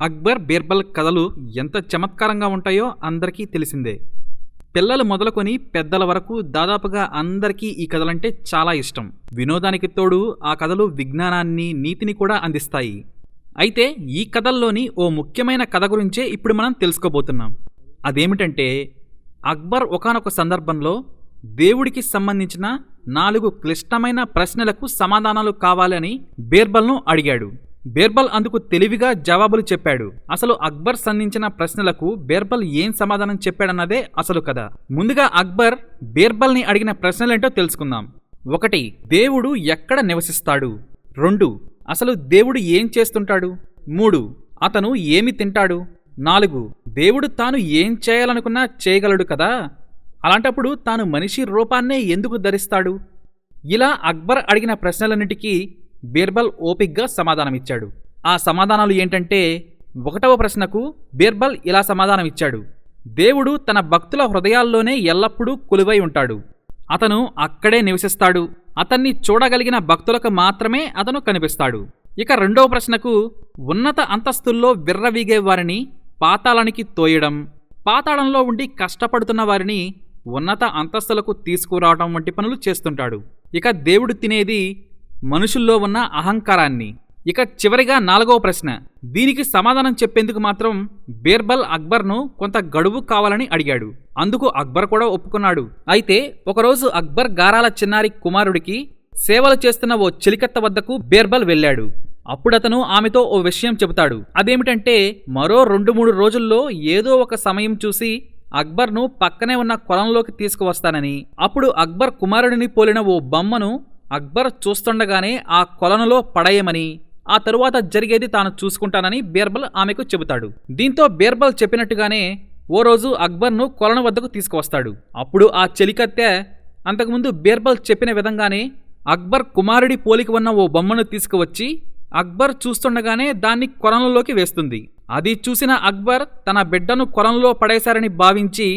అక్బర్ బీర్బల్ కథలు ఎంత చమత్కారంగా ఉంటాయో అందరికీ తెలిసిందే. పిల్లలు మొదలుకొని పెద్దల వరకు దాదాపుగా అందరికీ ఈ కథలంటే చాలా ఇష్టం. వినోదానికి తోడు ఆ కథలు విజ్ఞానాన్ని నీతిని కూడా అందిస్తాయి. అయితే ఈ కథల్లోని ఓ ముఖ్యమైన కథ గురించే ఇప్పుడు మనం తెలుసుకోబోతున్నాం. అదేమిటంటే అక్బర్ ఒకానొక సందర్భంలో దేవుడికి సంబంధించిన నాలుగు క్లిష్టమైన ప్రశ్నలకు సమాధానాలు కావాలని బీర్బల్ను అడిగాడు. బీర్బల్ అందుకు తెలివిగా జవాబులు చెప్పాడు. అసలు అక్బర్ సంధించిన ప్రశ్నలకు బీర్బల్ ఏం సమాధానం చెప్పాడన్నదే అసలు కథ. ముందుగా అక్బర్ బీర్బల్ని అడిగిన ప్రశ్నలేంటో తెలుసుకుందాం. ఒకటి దేవుడు ఎక్కడ నివసిస్తాడు? రెండు అసలు దేవుడు ఏం చేస్తుంటాడు? మూడు అతను ఏమి తింటాడు? నాలుగు దేవుడు తాను ఏం చేయాలనుకున్నా చేయగలడు కదా? అలాంటప్పుడు తాను మనిషి రూపాన్నే ఎందుకు ధరిస్తాడు? ఇలా అక్బర్ అడిగిన ప్రశ్నలన్నిటికీ బీర్బల్ ఓపిగ్గా సమాధానమిచ్చాడు. ఆ సమాధానాలు ఏంటంటే ఒకటవ ప్రశ్నకు బీర్బల్ ఇలా సమాధానమిచ్చాడు. దేవుడు తన భక్తుల హృదయాల్లోనే ఎల్లప్పుడూ కొలువై ఉంటాడు. అతను అక్కడే నివసిస్తాడు. అతన్ని చూడగలిగిన భక్తులకు మాత్రమే అతను కనిపిస్తాడు. ఇక రెండవ ప్రశ్నకు ఉన్నత అంతస్తుల్లో విర్రవీగే వారిని పాతాళానికి తోయడం పాతాళంలో ఉండి కష్టపడుతున్న వారిని ఉన్నత అంతస్తులకు తీసుకురావడం వంటి పనులు చేస్తుంటాడు. ఇక దేవుడు తినేది మనుషుల్లో ఉన్న అహంకారాన్ని. ఇక చివరిగా నాలుగవ ప్రశ్న. దీనికి సమాధానం చెప్పేందుకు మాత్రం బీర్బల్ అక్బర్ను కొంత గడువు కావాలని అడిగాడు. అందుకు అక్బర్ కూడా ఒప్పుకున్నాడు. అయితే ఒకరోజు అక్బర్ గారాల చిన్నారి కుమారుడికి సేవలు చేస్తున్న ఓ చిలికత్త వద్దకు బీర్బల్ వెళ్ళాడు. అప్పుడతను ఆమెతో ఓ విషయం చెబుతాడు. అదేమిటంటే మరో రెండు మూడు రోజుల్లో ఏదో ఒక సమయం చూసి అక్బర్ను పక్కనే ఉన్న కొలంలోకి తీసుకువస్తానని. అప్పుడు అక్బర్ కుమారుడిని పోలిన ఓ బొమ్మను అక్బర్ చూస్తుండగానే ఆ కొలనులో పడేయమని ఆ తరువాత జరిగేది తాను చూసుకుంటానని బీర్బల్ ఆమెకు చెబుతాడు. దీంతో బీర్బల్ చెప్పినట్టుగానే ఓ రోజు అక్బర్ను కొలను వద్దకు తీసుకువస్తాడు. అప్పుడు ఆ చెలికత్తె అంతకుముందు బీర్బల్ చెప్పిన విధంగానే అక్బర్ కుమారుడి పోలికి ఉన్న ఓ బొమ్మను తీసుకువచ్చి అక్బర్ చూస్తుండగానే దాన్ని కొలంలోకి వేస్తుంది. అది చూసిన అక్బర్ తన బిడ్డను కొలంలో పడేశారని భావించి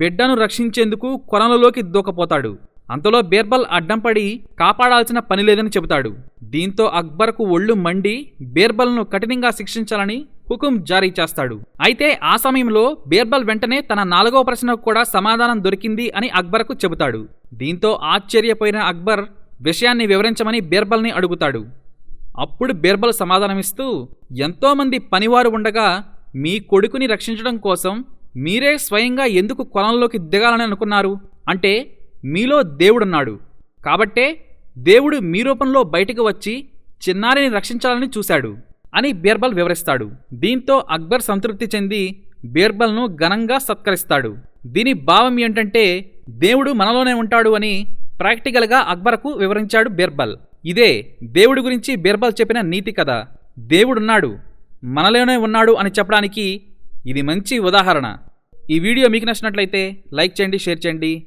బిడ్డను రక్షించేందుకు కొలంలోకి దూకపోతాడు. అంతలో బీర్బల్ అడ్డంపడి కాపాడాల్సిన పని లేదని చెబుతాడు. దీంతో అక్బర్కు ఒళ్ళు మండి బీర్బల్ను కఠినంగా శిక్షించాలని హుకుం జారీ చేస్తాడు. అయితే ఆ సమయంలో బీర్బల్ వెంటనే తన నాలుగో ప్రశ్నకు కూడా సమాధానం దొరికింది అని అక్బర్కు చెబుతాడు. దీంతో ఆశ్చర్యపోయిన అక్బర్ విషయాన్ని వివరించమని బీర్బల్ని అడుగుతాడు. అప్పుడు బీర్బల్ సమాధానమిస్తూ ఎంతోమంది పనివారు ఉండగా మీ కొడుకుని రక్షించడం కోసం మీరే స్వయంగా ఎందుకు కొలంలోకి దిగాలని అనుకున్నారు? అంటే మీలో దేవుడున్నాడు. కాబట్టే దేవుడు మీ రూపంలో బయటకు వచ్చి చిన్నారిని రక్షించాలని చూశాడు అని బీర్బల్ వివరిస్తాడు. దీంతో అక్బర్ సంతృప్తి చెంది బీర్బల్ను ఘనంగా సత్కరిస్తాడు. దీని భావం ఏంటంటే దేవుడు మనలోనే ఉంటాడు అని ప్రాక్టికల్గా అక్బర్కు వివరించాడు బీర్బల్. ఇదే దేవుడి గురించి బీర్బల్ చెప్పిన నీతి కథ. దేవుడున్నాడు మనలోనే ఉన్నాడు అని చెప్పడానికి ఇది మంచి ఉదాహరణ. ఈ వీడియో మీకు నచ్చినట్లయితే లైక్ చేయండి షేర్ చేయండి.